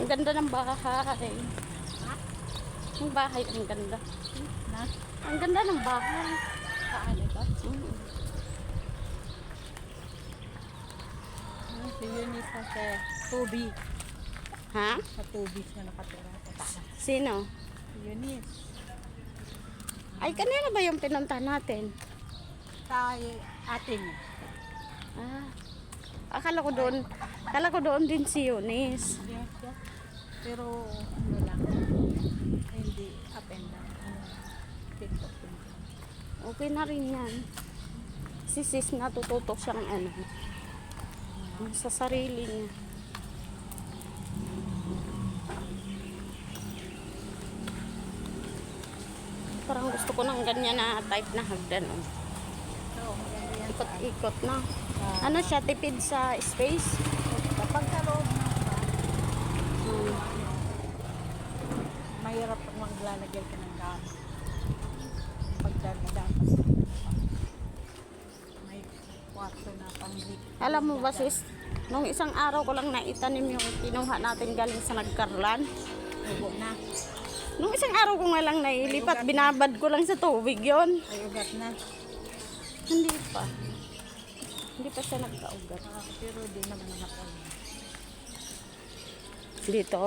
Ang ganda ng bahay. Ang bahay, ang ganda. Na? Ang ganda ng bahay. Paano ba? Mm. Si Eunice na sa tubi. Ha? Sa tubi siya nakatira. Sino? Si Eunice. Ay, kanina ba yung pinunta natin? Sa atin. Ah. Akala ko doon, akala ko doon din si Eunice. Yes. Pero ano lang. Hindi up and down. Ano, Okay na rin yan. Si sis natututo siyang ano, sa sarili niya. Parang gusto ko ng ganyan na type na hagdan. Oh. Ikot-ikot na. Ah, Ano siya, tipid sa space? Pagdadapas. May kwarto na pang Alam mo ba sis, nung isang araw ko lang naitanim yung kinuha natin galing sa nagkarlan. Tubo na. Nung isang araw ko nga lang nailipat, binabad ko lang sa tubig yon. May ugat na. Hindi pa. Hindi pa siya nagkaugat. Ah, pero di naman nakapal. Dito?